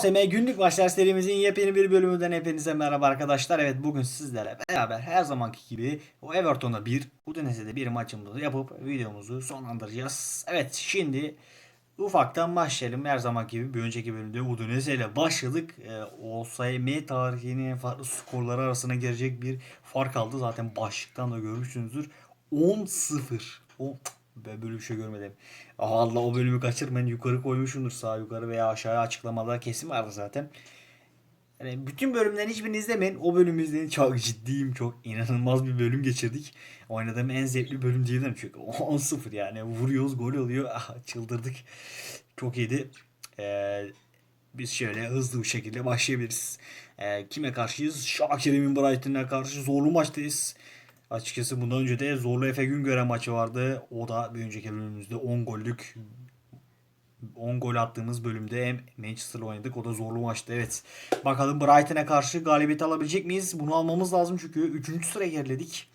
OSM günlük maçlar serimizin yepyeni bir bölümünden hepinize merhaba arkadaşlar. Evet bugün sizlere beraber her zamanki gibi o Everton'a bir, Udinese'de bir maçımızı yapıp videomuzu sonlandıracağız. Evet şimdi ufaktan başlayalım. Her zamanki gibi bir önceki bölümde Udinese ile başladık. Ee, OSM tarihinin farklı skorları arasına girecek bir fark aldı. Zaten başlıktan da görmüşsünüzdür. 10-0. O ben böyle bir şey görmedim. Allah o bölümü kaçırmayın. Yukarı koymuşumdur sağ yukarı veya aşağıya açıklamada kesin vardı zaten. Yani bütün bölümlerin hiçbirini izlemeyin. O bölümü izleyin. Çok ciddiyim. Çok inanılmaz bir bölüm geçirdik. Oynadığım en zevkli bölüm diyebilirim. Çünkü 10-0 yani. Vuruyoruz gol oluyor. Ah, çıldırdık. Çok iyiydi. Ee, biz şöyle hızlı bir şekilde başlayabiliriz. Ee, kime karşıyız? Şakir'imin Brighton'a karşı zorlu maçtayız. Açıkçası bundan önce de Zorlu Efe Güngören maçı vardı. O da bir önceki bölümümüzde 10 gollük 10 gol attığımız bölümde hem Manchester'la oynadık. O da zorlu maçtı. Evet. Bakalım Brighton'a karşı galibiyet alabilecek miyiz? Bunu almamız lazım çünkü 3. sıraya geriledik.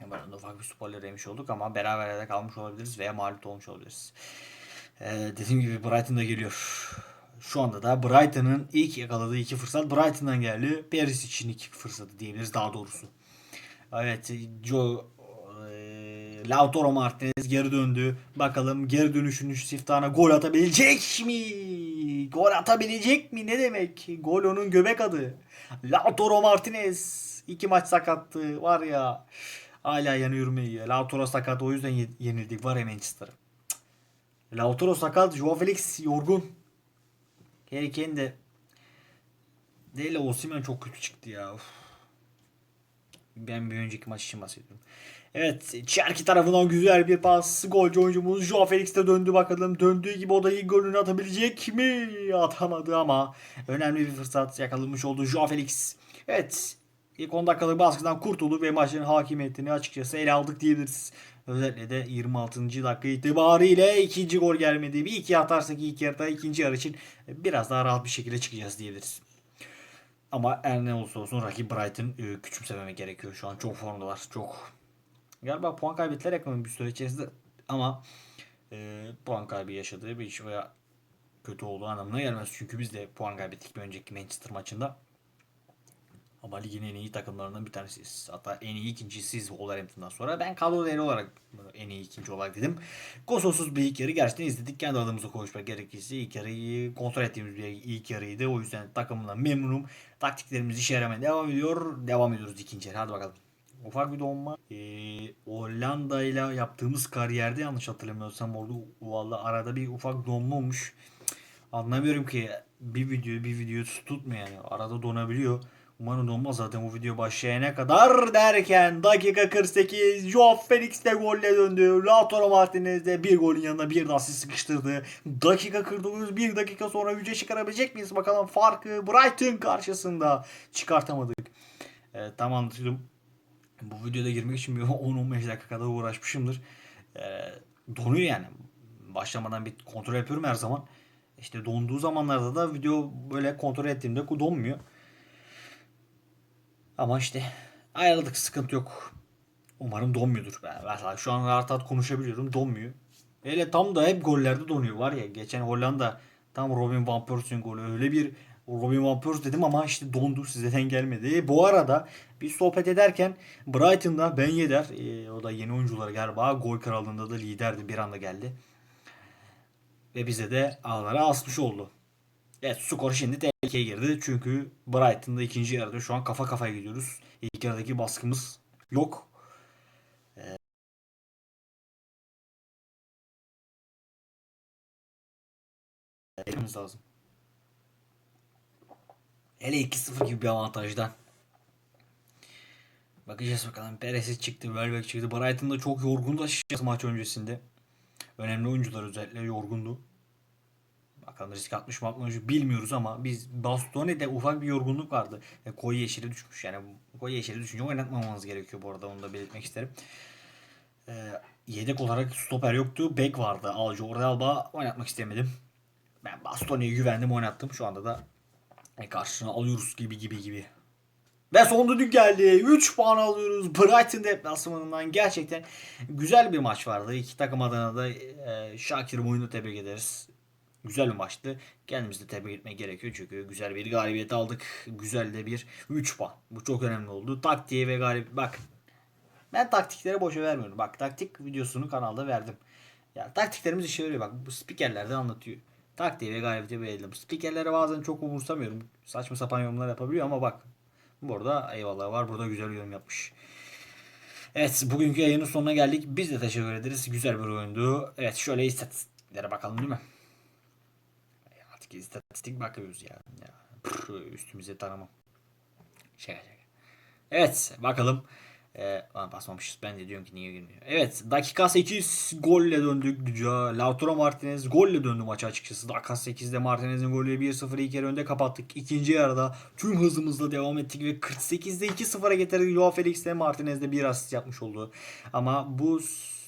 De ufak bir spoiler yemiş olduk ama beraber de kalmış olabiliriz veya mağlup olmuş olabiliriz. Ee, dediğim gibi Brighton da geliyor. Şu anda da Brighton'ın ilk yakaladığı iki fırsat Brighton'dan geldi. Paris için iki fırsatı diyebiliriz daha doğrusu. Evet Joe e, Lautaro Martinez geri döndü. Bakalım geri dönüşünün siftahına gol atabilecek mi? Gol atabilecek mi? Ne demek? Gol onun göbek adı. Lautaro Martinez. iki maç sakattı. Var ya. Hala yanıyorum iyi. Lautaro sakat o yüzden ye- yenildik. Var ya Manchester'a. Cık. Lautaro sakat. Joao Felix yorgun. Harry Kane de Değil Osimhen çok kötü çıktı ya. Uf. Ben bir önceki maç için bahsediyorum. Evet Çerki tarafından güzel bir pas. Golcü oyuncumuz Joao Felix de döndü bakalım. Döndüğü gibi o da ilk golünü atabilecek mi? Atamadı ama önemli bir fırsat yakalamış oldu Joao Felix. Evet ilk 10 dakikalık baskıdan kurtulduk ve maçın hakimiyetini açıkçası ele aldık diyebiliriz. Özellikle de 26. dakika itibariyle ikinci gol gelmedi. Bir iki atarsak ilk yarıda ikinci yarı için biraz daha rahat bir şekilde çıkacağız diyebiliriz. Ama her ne olursa olsun rakip Brighton e, küçümsememek gerekiyor. Şu an çok formdalar. Çok. Galiba puan kaybettiler yakın bir süre içerisinde ama e, puan kaybı yaşadığı bir iş veya kötü olduğu anlamına gelmez. Çünkü biz de puan kaybettik bir önceki Manchester maçında. Ama ligin en iyi takımlarından bir tanesiyiz. Hatta en iyi ikincisiyiz Wolverhampton'dan sonra. Ben kadro değeri olarak en iyi ikinci olarak dedim. Kusursuz bir ilk yarı gerçekten izledik. Kendi adımıza konuşmak gerekirse ilk yarıyı kontrol ettiğimiz bir ilk yarıydı. O yüzden takımla memnunum. Taktiklerimiz işe yaramaya devam ediyor. Devam ediyoruz ikinci yarı. Hadi bakalım. Ufak bir donma. Ee, Hollanda ile yaptığımız kariyerde yanlış hatırlamıyorsam orada valla arada bir ufak donma olmuş. Anlamıyorum ki bir video bir video tutmuyor yani. Arada donabiliyor. Umarım donmaz zaten bu video başlayana kadar derken dakika 48 Joao Felix de golle döndü. Lautaro Martinez de bir golün yanına bir asist sıkıştırdı. Dakika 49 bir dakika sonra güce çıkarabilecek miyiz? Bakalım farkı Brighton karşısında çıkartamadık. Evet, tam anlatıyorum. Bu videoda girmek için bir 10-15 dakika kadar uğraşmışımdır. Ee, donuyor yani. Başlamadan bir kontrol yapıyorum her zaman. İşte donduğu zamanlarda da video böyle kontrol ettiğimde donmuyor. Ama işte ayrıldık sıkıntı yok. Umarım donmuyordur. Ben mesela şu an rahat rahat konuşabiliyorum donmuyor. Hele tam da hep gollerde donuyor var ya. Geçen Hollanda tam Robin Van Persie'nin golü öyle bir Robin Van Persie dedim ama işte dondu sizden gelmedi. Bu arada bir sohbet ederken Brighton'da Ben Yedder e, o da yeni oyuncuları galiba gol krallığında da liderdi bir anda geldi. Ve bize de ağlara asmış oldu. Evet skor şimdi tehlikeye girdi. Çünkü Brighton'da ikinci yarıda şu an kafa kafaya gidiyoruz. İlk yarıdaki baskımız yok. Ee, Etmemiz lazım. Hele 2-0 gibi bir avantajdan. Bakacağız bakalım. Perez çıktı, Welbeck çıktı. Brighton'da çok yorgundu açıkçası maç öncesinde. Önemli oyuncular özellikle yorgundu. Bakalım risk atmış mı atmamış mı bilmiyoruz ama biz Bastone'de ufak bir yorgunluk vardı. E, koyu yeşile düşmüş. Yani koyu yeşile düşünce oynatmamamız gerekiyor bu arada onu da belirtmek isterim. E, yedek olarak stoper yoktu. Bek vardı. Al Jordi Alba oynatmak istemedim. Ben Bastone'ye güvendim oynattım. Şu anda da e, karşına alıyoruz gibi gibi gibi. Ve son düdük geldi. 3 puan alıyoruz. Brighton deplasmanından gerçekten güzel bir maç vardı. İki takım adına da e, Şakir Moyun'u tebrik ederiz. Güzel bir maçtı. Kendimizi de tebrik etmek gerekiyor çünkü güzel bir galibiyet aldık. Güzel de bir 3 puan. Bu çok önemli oldu. Taktiğe ve galip bak ben taktiklere boşa vermiyorum. Bak taktik videosunu kanalda verdim. Ya taktiklerimiz işe yarıyor. Bak bu spikerlerden anlatıyor. Taktiği ve galibiyeti. Bu Spikerlere bazen çok umursamıyorum. Saçma sapan yorumlar yapabiliyor ama bak. Burada eyvallah var. Burada güzel yorum yapmış. Evet bugünkü yayının sonuna geldik. Biz de teşekkür ederiz. Güzel bir oyundu. Evet şöyle istatistiklere bakalım değil mi? Artık istatistik bakıyoruz ya. ya püf, üstümüze tanımam. Şaka şaka. Evet bakalım. Ee, basmamışız. Ben de diyorum ki niye girmiyor. Evet dakika 8 golle döndük. Lautaro Martinez golle döndü maça açıkçası. Dakika 8'de Martinez'in golü 1-0 ilk yarı önde kapattık. İkinci yarıda tüm hızımızla devam ettik ve 48'de 2-0'a getirdik. Joao Felix de Martinez'de bir asist yapmış oldu. Ama bu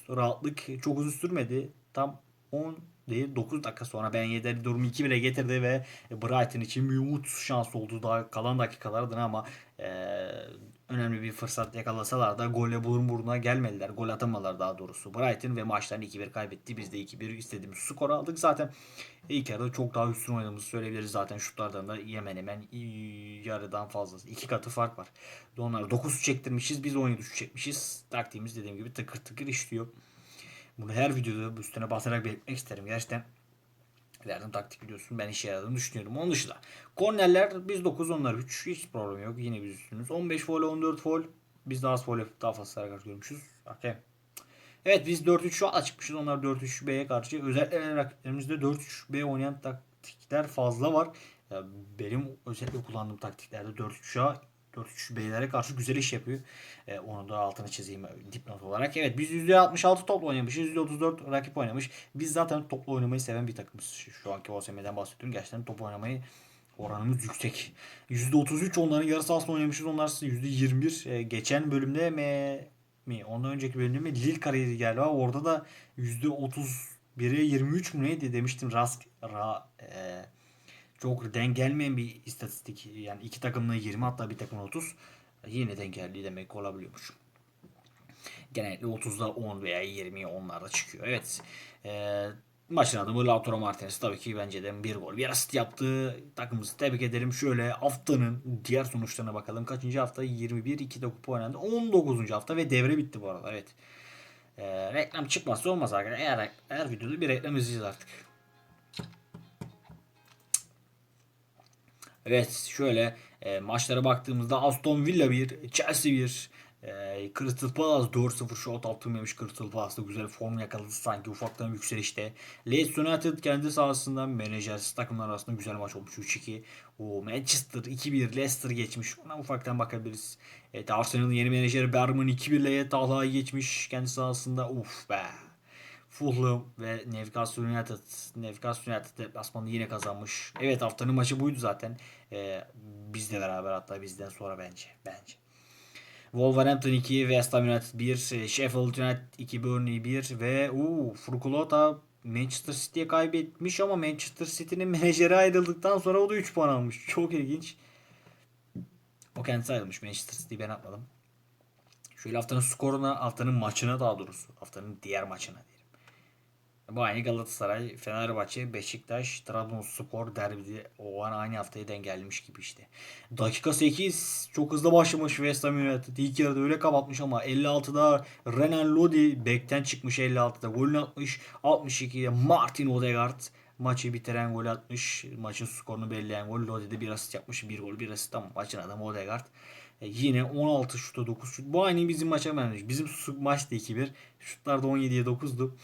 rahatlık çok uzun sürmedi. Tam 10 değil 9 dakika sonra Ben Yedder durumu 2 bile getirdi ve Brighton için bir umut şans oldu daha kalan dakikalardan ama eee, önemli bir fırsat yakalasalar da golle burun buruna gelmediler. Gol atamadılar daha doğrusu. Brighton ve maçlarını 2-1 kaybetti. Biz de 2-1 istediğimiz skor aldık. Zaten ilk yarıda çok daha üstün oynadığımızı söyleyebiliriz. Zaten şutlardan da hemen hemen yarıdan fazlası. iki katı fark var. Onlar 9 çektirmişiz. Biz 17 şut çekmişiz. Taktiğimiz dediğim gibi tıkır tıkır işliyor. Bunu her videoda üstüne basarak belirtmek isterim. Gerçekten verdiğim taktik biliyorsun ben işe yaradığını düşünüyorum. Onun dışında kornerler biz 9 onlar 3 hiç problem yok. Yine biz üstünüz. 15 foul 14 foul. Biz daha az foul yapıp daha fazla kart görmüşüz. Hakem. Evet biz 4-3 şu an çıkmışız. Onlar 4-3-B'ye karşı. Özellikle rakiplerimizde 4-3-B oynayan taktikler fazla var. Ya benim özellikle kullandığım taktiklerde 4-3'a 4-3-B'lere karşı güzel iş yapıyor. E, onu da altını çizeyim dipnot olarak. Evet biz %66 topla oynamışız. %34 rakip oynamış. Biz zaten topla oynamayı seven bir takımız. Şu, anki OSM'den bahsediyorum. Gerçekten top oynamayı oranımız yüksek. %33 onların yarı sahasında oynamışız. Onlar %21. E, geçen bölümde M mi? Ondan önceki bölümde mi? Lille kariyeri galiba. Orada da %31'e 23 mü neydi demiştim. Rask ra, e, çok denk gelmeyen bir istatistik. Yani iki takımda 20 hatta bir takımda 30. Yine denk geldiği demek olabiliyormuş. Genellikle 30'da 10 veya 20'ye onlarda çıkıyor. Evet. E, maçın adamı Lautaro Martinez tabii ki bence de bir gol bir asist yaptı. Takımımızı tebrik ederim. Şöyle haftanın diğer sonuçlarına bakalım. Kaçıncı hafta? 21. 2 de kupa oynandı. 19. hafta ve devre bitti bu arada. Evet. E, reklam çıkmazsa olmaz arkadaşlar. Eğer, eğer videoda bir reklam izleyeceğiz artık. Evet şöyle e, maçlara baktığımızda Aston Villa 1, Chelsea 1, e, Crystal Palace 4-0 shot attırmamış Crystal Palace'da güzel form yakaladı sanki ufaktan yükselişte. Leeds United kendi sahasından menajersiz takımlar arasında güzel maç olmuş 3-2. O Manchester 2-1 Leicester geçmiş. Ona ufaktan bakabiliriz. Evet Arsenal'ın yeni menajeri Berman 2-1 ile geçmiş kendi sahasında. Uf be. Fulham ve Newcastle United. Newcastle United deplasmanını yine kazanmış. Evet haftanın maçı buydu zaten. Ee, bizle beraber hatta bizden sonra bence. Bence. Wolverhampton 2, West Ham United 1, Sheffield United 2, Burnley 1 ve uu, Furkulota Manchester City'ye kaybetmiş ama Manchester City'nin menajeri ayrıldıktan sonra o da 3 puan almış. Çok ilginç. O kendisi ayrılmış. Manchester City'yi ben atmadım. Şöyle haftanın skoruna, haftanın maçına daha doğrusu. Haftanın diğer maçına diyelim. Bu aynı Galatasaray, Fenerbahçe, Beşiktaş, Trabzonspor derbide o an aynı haftaya denk gelmiş gibi işte. Dakika 8 çok hızlı başlamış West Ham United. İlk yarıda öyle kapatmış ama 56'da Renan Lodi bekten çıkmış 56'da golünü atmış. 62'de Martin Odegaard maçı bitiren gol atmış. Maçın skorunu belirleyen gol. Lodi'de bir asist yapmış. Bir gol bir asist ama maçın adamı Odegaard. E, yine 16 şuta 9 şut. Bu aynı bizim maça benziyor. Bizim su- maç da 2-1. Şutlar da 17'ye 9'du.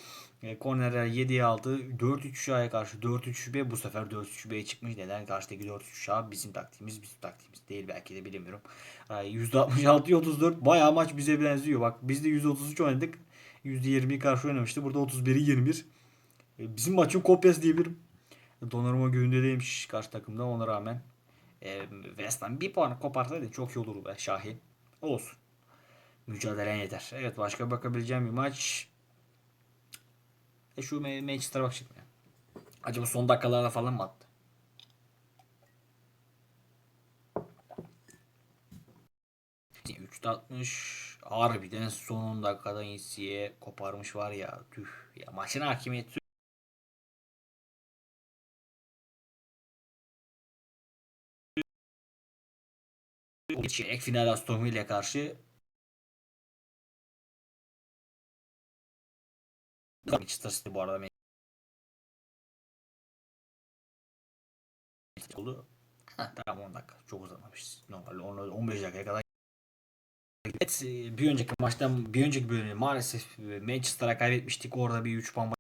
E, kornerler 7'ye 6. 4-3 A'ya karşı 4-3 B. Bu sefer 4-3 B'ye çıkmış. Neden? Karşıdaki 4-3 A bizim taktiğimiz bizim taktiğimiz değil belki de bilemiyorum. E, %66'ya 34. Bayağı maç bize benziyor. Bak biz de %33 oynadık. %20'yi karşı oynamıştı. Burada 31'i 21. E, bizim maçın kopyası diyebilirim. Donnarumma göğündeymiş karşı takımda ona rağmen. E, West Ham bir puan koparsaydı çok iyi olur be Şahin. Olsun. Mücadelen yeter. Evet başka bakabileceğim bir maç. E şu Manchester'a bak şimdi. Acaba son dakikalarda falan mı attı? atmış. Harbiden son dakikada insiye koparmış var ya. Tüh. Ya maçın hakimiyeti Çeyrek final Aston Villa karşı Manchester City bu arada oldu. Ha, tamam 10 dakika. Çok uzamamış. Normal 10 15 dakikaya kadar Evet, e, bir önceki maçtan bir önceki bölümde maalesef e, Manchester'a kaybetmiştik. Orada bir 3 puan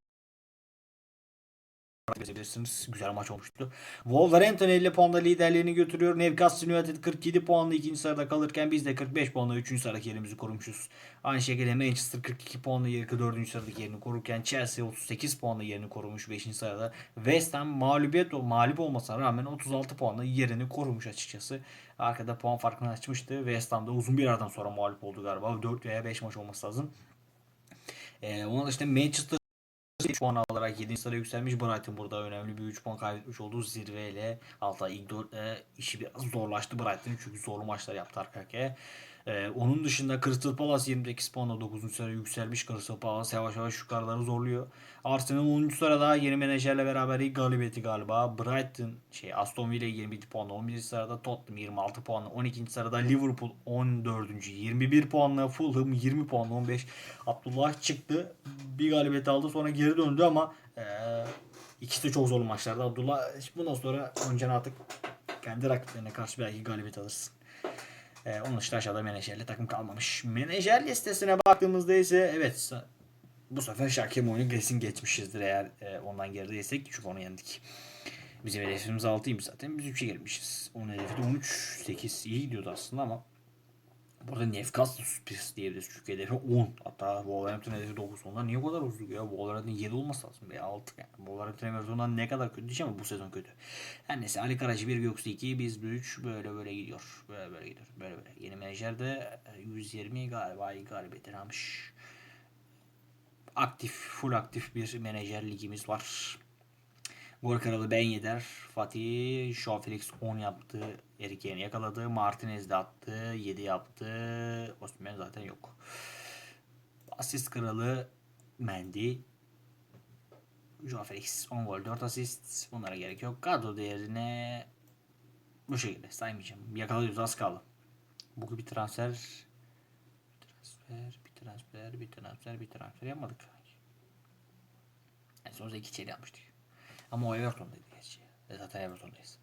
bilirsiniz. Güzel maç olmuştu. Wolverhampton 50 puanla liderliğini götürüyor. Newcastle United 47 puanla ikinci sırada kalırken biz de 45 puanla 3. sıradaki yerimizi korumuşuz. Aynı şekilde Manchester 42 puanla 4. sıradaki yerini korurken Chelsea 38 puanla yerini korumuş 5. sırada. West Ham mağlubiyet mağlup olmasına rağmen 36 puanla yerini korumuş açıkçası. Arkada puan farkını açmıştı. West Ham'da uzun bir aradan sonra mağlup oldu galiba. 4 veya 5 maç olması lazım. Ee, onun dışında Manchester 3 puan alarak 7. sıraya yükselmiş. Brighton burada önemli bir 3 puan kaybetmiş olduğu zirveyle hatta ilk 4'te işi biraz zorlaştı Brighton'ın çünkü zorlu maçlar yaptı arka arkaya. Ee, onun dışında Crystal Palace 28 puanla 9. sıraya yükselmiş. Crystal Palace yavaş yavaş yukarıları zorluyor. Arsenal 10. sırada yeni menajerle beraber ilk galibiyeti galiba. Brighton şey Aston Villa 21 puanla 11. sırada. Tottenham 26 puanla 12. sırada. Liverpool 14. 21 puanla. Fulham 20 puanla 15. Abdullah çıktı. Bir galibiyet aldı sonra geri döndü ama ee, ikisi de çok zorlu maçlardı. Abdullah bundan sonra önce artık kendi rakiplerine karşı belki galibiyet alırsın. Ee, onun dışında aşağıda menajerli takım kalmamış. Menajer listesine baktığımızda ise evet bu sefer Şakem oyunu kesin geçmişizdir eğer e, ondan gerideysek çünkü onu yendik. Bizim hedefimiz 6'ymış zaten biz 3'e girmişiz. Onun hedefi de 13, 8 iyi gidiyordu aslında ama Burada Newcastle sürpriz diyebiliriz çünkü hedefi 10. Hatta Wolverhampton hedefi 9. Onlar niye o kadar uzun ya? Wolverhampton 7 olması lazım veya 6 yani. Wolverhampton Everton'dan ne kadar kötü diyeceğim ama bu sezon kötü. Her neyse Ali Karaci 1 Göksu 2 biz 3 böyle böyle gidiyor. Böyle böyle gidiyor. Böyle böyle. Yeni menajer de 120 galiba iyi galibiyetini almış. Aktif, full aktif bir menajer ligimiz var. Gol kralı Ben Yedder. Fatih Shaw Felix 10 yaptı. Erik Yeni yakaladı. Martinez de attı. 7 yaptı. Osman zaten yok. Asist kralı Mendy. Joao Felix 10 gol 4 asist. Bunlara gerek yok. Kadro değerine bu şekilde saymayacağım. Yakalıyoruz az kaldı. Bugün bir transfer bir transfer bir transfer bir transfer bir transfer yapmadık. En sonunda iki çeli yapmıştık. Ama o Everton'daydı gerçi. E zaten Everton'dayız.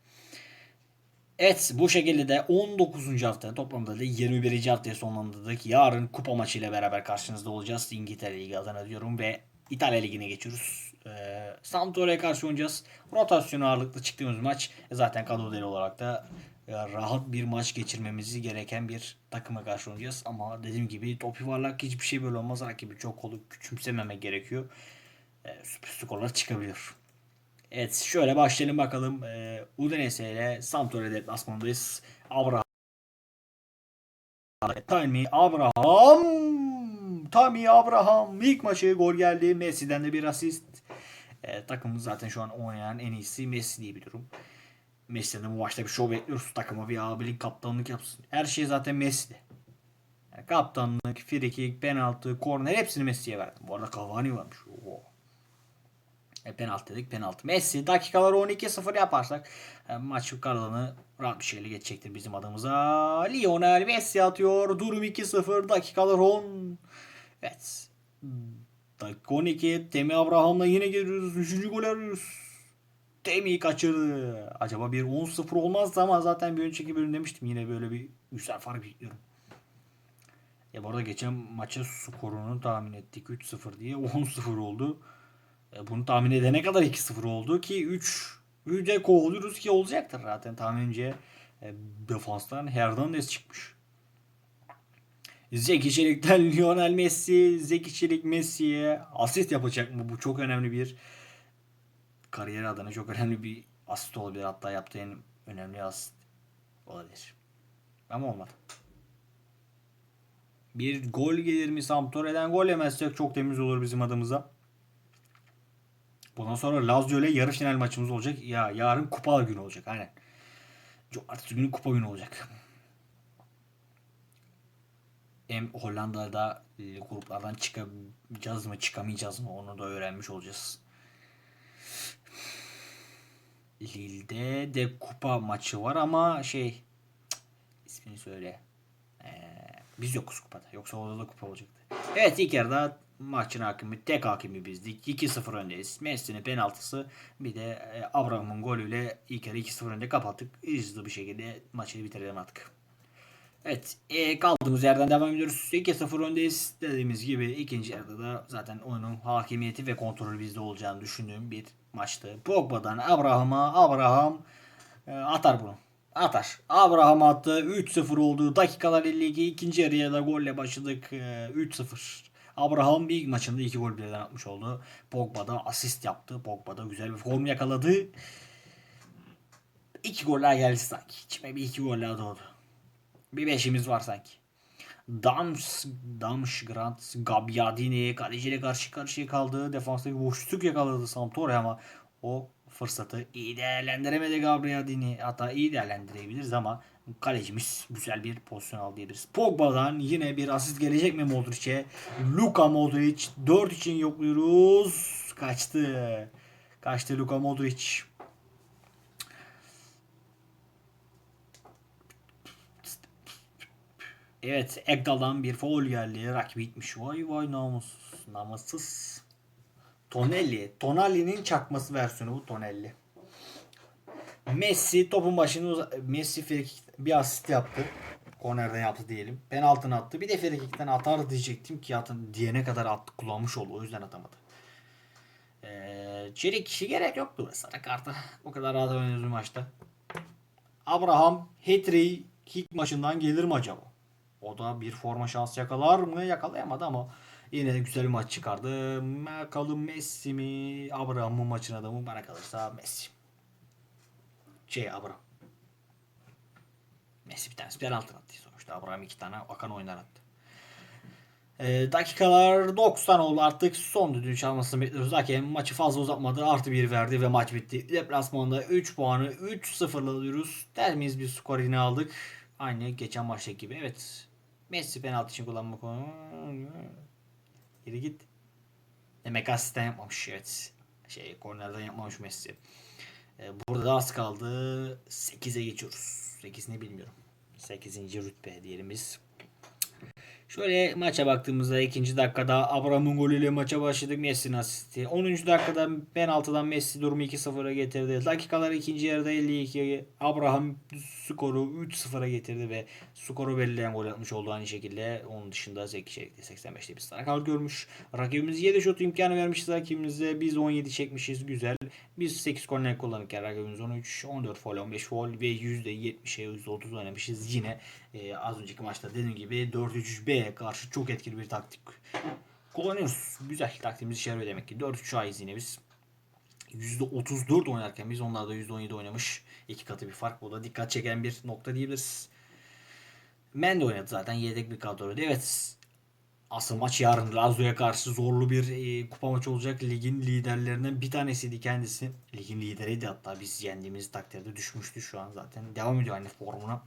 Evet bu şekilde de 19. hafta toplamda da 21. haftaya sonlandırdık. Yarın kupa maçıyla beraber karşınızda olacağız. İngiltere Ligi adına diyorum ve İtalya Ligi'ne geçiyoruz. Ee, Sampdoria'ya karşı oynayacağız. Rotasyon ağırlıklı çıktığımız maç e, zaten kadro değil olarak da e, rahat bir maç geçirmemizi gereken bir takıma karşı oynayacağız. Ama dediğim gibi top yuvarlak hiçbir şey böyle olmaz. Rakibi çok olup küçümsememek gerekiyor. E, sürpriz skorlar çıkabilir. Evet şöyle başlayalım bakalım. Ee, Udinese ile Sampdoria deplasmanındayız. Abraham Tammy Abraham Tammy Abraham ilk maçı gol geldi. Messi'den de bir asist. Ee, takımımız zaten şu an oynayan en iyisi Messi diye biliyorum. Messi'den bu maçta bir show bekliyoruz. Takıma bir abilik kaptanlık yapsın. Her şey zaten Messi'de. Yani kaptanlık, frikik, penaltı, korner hepsini Messi'ye verdim. Bu arada Cavani varmış. Oo. E, penaltı dedik penaltı. Messi dakikaları 12-0 yaparsak e, maç kalanı rahat bir şekilde geçecektir bizim adımıza. Lionel Messi atıyor. Durum 2-0. Dakikalar 10. Evet. Dakika 12. Temi Abraham'la yine geliyoruz. Üçüncü gol arıyoruz. Temi kaçırdı. Acaba bir 10-0 olmaz ama zaten bir önceki bölüm demiştim. Yine böyle bir güzel fark bekliyorum. Ya bu arada geçen maçın skorunu tahmin ettik 3-0 diye 10-0 oldu. E, bunu tahmin edene kadar 2-0 oldu ki 3 3'e kovuluyoruz ki olacaktır zaten tahminimce. E, defanstan Hernandez çıkmış. Zeki Çelik'ten Lionel Messi, Zeki Çelik Messi'ye asist yapacak mı? Bu çok önemli bir kariyer adına çok önemli bir asist olabilir. Hatta yaptığı en önemli asist olabilir. Ama olmadı. Bir gol gelir mi Sampdoria'dan gol yemezsek çok temiz olur bizim adımıza. Bundan sonra Lazio ile yarı final maçımız olacak. Ya yarın kupa günü olacak. Aynen. Cumartesi günü kupa günü olacak. Hem Hollanda'da e, gruplardan çıkacağız mı çıkamayacağız mı onu da öğrenmiş olacağız. Lille'de de kupa maçı var ama şey ismini söyle. Ee, biz yokuz kupada. Yoksa orada da kupa olacaktı. Evet ilk yarıda maçın hakimi tek hakimi bizdik. 2-0 öndeyiz. Messi'nin penaltısı bir de e, Abraham'ın golüyle ilk yarı 2-0 önde kapattık. Hızlı bir şekilde maçı bitirelim artık. Evet e, kaldığımız yerden devam ediyoruz. 2-0 öndeyiz. Dediğimiz gibi ikinci yarıda da zaten oyunun hakimiyeti ve kontrolü bizde olacağını düşündüğüm bir maçtı. Pogba'dan Abraham'a Abraham e, atar bunu. Atar. Abraham attı. 3-0 oldu. Dakikalar 52. ikinci yarıya da golle başladık. E, 3-0. Abraham bir maçında iki gol birden atmış oldu. Pogba da asist yaptı. Pogba da güzel bir form yakaladı. İki goller geldi sanki. İçime bir iki goller doğdu. Bir beşimiz var sanki. Dams, Damşgrad, Gabbiadini kaleciyle karşı karşıya kaldı. Defanstaki boşluk yakaladı Sampdoria ama o fırsatı iyi değerlendiremedi Gabbiadini. Hatta iyi değerlendirebiliriz ama kalecimiz güzel bir pozisyon aldı diyebiliriz. Pogba'dan yine bir asist gelecek mi Modric'e? Luka Modric 4 için yokluyoruz. Kaçtı. Kaçtı Luka Modric. Evet Ekdal'dan bir foul geldi. Rakibi itmiş. Vay vay namussuz. Namussuz. Tonelli. Tonelli'nin çakması versiyonu bu Tonelli. Messi topun başını Messi frikik bir asist yaptı. Kornerden yaptı diyelim. Penaltını attı. Bir de frikikten atar diyecektim ki atın diyene kadar attı kullanmış oldu. O yüzden atamadı. Ee, Çelik gerek yoktu sarı karta. O kadar rahat oynadı maçta. Abraham hat-trick kick maçından gelir mi acaba? O da bir forma şansı yakalar mı? Yakalayamadı ama yine de güzel bir maç çıkardı. Bakalım Messi mi? Abraham mı maçın adamı? Bana kalırsa Messi. Şey Abraham. Messi bir tanesi penaltı attı sonuçta. Abraham iki tane akan oyunlar attı. Ee, dakikalar 90 oldu artık son düdüğün çalmasını bekliyoruz. Hakem maçı fazla uzatmadı. Artı bir verdi ve maç bitti. Deplasmanda 3 puanı 3-0'la alıyoruz. Termiz bir skor yine aldık. Aynı geçen maçtaki gibi. Evet. Messi penaltı için kullanmak Geri git. Demek asistan yapmamış. Evet. Şey kornerden yapmamış Messi. Ee, burada da az kaldı. 8'e geçiyoruz. 8 ne bilmiyorum. 8. rütbe diyelim biz. Şöyle maça baktığımızda ikinci dakikada Abraham'ın golüyle maça başladık. Messi'nin asisti. 10. dakikada penaltıdan Messi durumu 2-0'a getirdi. Dakikalar ikinci yarıda 52. Abraham skoru 3-0'a getirdi ve skoru belirleyen gol atmış oldu aynı şekilde. Onun dışında Zeki Çelik'te 85'te bir strikeout görmüş. Rakibimiz 7 şut imkanı vermişiz rakibimize. Biz 17 çekmişiz. Güzel. Biz 8 korner kullanırken rakibimiz 13, 14 foul, 15 foul ve %70'e %30 oynamışız. Yine e, az önceki maçta dediğim gibi 4-3-3-B'ye karşı çok etkili bir taktik kullanıyoruz. Güzel taktiğimiz işe yarıyor demek ki. 4-3 ayız yine biz. %34 oynarken biz onlar da %17 oynamış. İki katı bir fark. Bu da dikkat çeken bir nokta diyebiliriz. Men de oynadı zaten. Yedek bir kadroydu. Evet. Asıl maç yarın Lazio'ya karşı zorlu bir e, kupa maçı olacak. Ligin liderlerinden bir tanesiydi kendisi. Ligin lideriydi hatta biz yendiğimiz takdirde düşmüştü şu an zaten. Devam ediyor aynı formuna.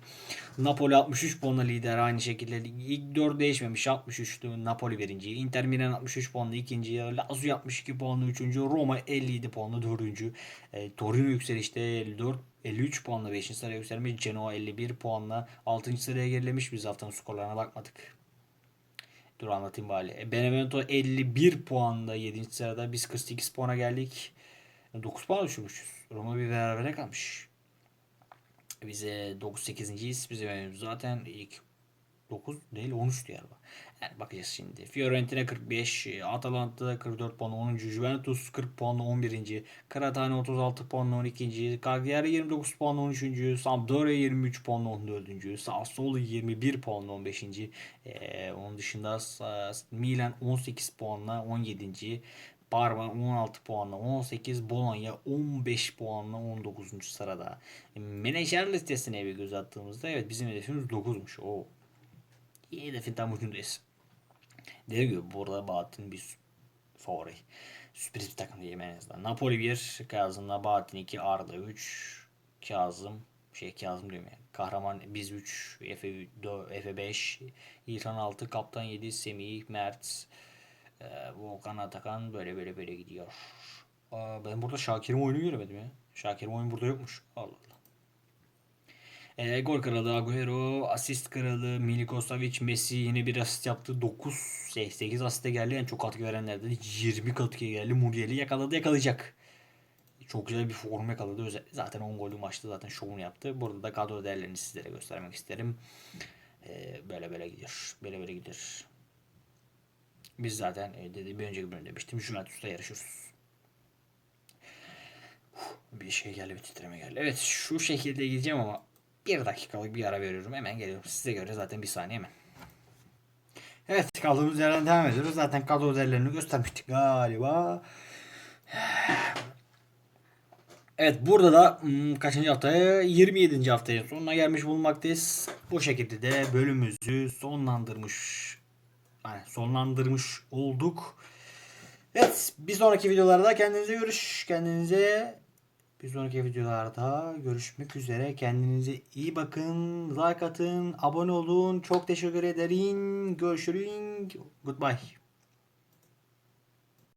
Napoli 63 puanla lider aynı şekilde. İlk 4 değişmemiş 63'tü Napoli birinci. Inter Milan 63 puanla ikinci. Lazio 62 puanla üçüncü. Roma 57 puanla dördüncü. E, Torino yükselişte 54 53 puanla 5. sıraya yükselmiş. Genoa 51 puanla 6. sıraya gerilemiş. Biz haftanın skorlarına bakmadık. Dur anlatayım bari. E, Benevento 51 puanda 7. sırada. Biz 48 puana geldik. 9 puan düşürmüşüz. Roma bir berabere kalmış. Bize 9-8.yiz. Bizim önümüz zaten ilk 9 değil 13 galiba. Yani bakacağız şimdi. Fiorentina 45, Atalanta 44 puan 10. Juventus 40 puanla 11. Kratane 36 puanla 12. Cagliari 29 puanla 13. Sampdoria 23 puanla 14. Sassuolo 21 puanla 15. Ee, onun dışında Milan 18 puanla 17. Parma 16 puanla 18, Bologna 15 puanla 19. sırada. E, Menajer listesine bir göz attığımızda evet bizim hedefimiz 9'muş. Oo. İyi hedefin tam ucundayız. Dediğim gibi burada Bahattin bir favori. Sürpriz bir takım diyeyim en azından. Napoli 1, Kazım'la Bahattin 2, Arda 3, Kazım, şey Kazım diyorum yani. Kahraman biz 3, Efe, 4, Efe 5, İlhan 6, Kaptan 7, Semih, Mert, ee, Volkan Atakan böyle böyle böyle gidiyor. Aa, ben burada Şakir'in oyunu göremedim ya. Şakir'in oyun burada yokmuş. Allah Allah. E, gol kralı Agüero, asist kralı Miliko Savic, Messi yine bir asist yaptı. 9, 8 asiste geldi. En çok katkı verenlerden 20 katkı geldi. Muriel'i yakaladı yakalayacak. Çok güzel bir form yakaladı. Zaten 10 golü maçta zaten şovunu yaptı. Burada da kadro değerlerini sizlere göstermek isterim. E, böyle böyle gidiyor. Böyle böyle gidiyor. Biz zaten e, dedi, bir önceki bölümde demiştim. Juventus'ta yarışıyoruz. Bir şey geldi bir titreme geldi. Evet şu şekilde gideceğim ama bir dakikalık bir ara veriyorum. Hemen geliyorum. Size göre zaten bir saniye hemen. Evet kaldığımız yerden devam ediyoruz. Zaten kadro özellerini göstermiştik galiba. Evet burada da hmm, kaçıncı haftaya? 27. haftaya sonuna gelmiş bulunmaktayız. Bu şekilde de bölümümüzü sonlandırmış yani sonlandırmış olduk. Evet bir sonraki videolarda kendinize görüş kendinize bir sonraki videolarda görüşmek üzere. Kendinize iyi bakın. Like atın. Abone olun. Çok teşekkür ederim. Görüşürüz. Goodbye.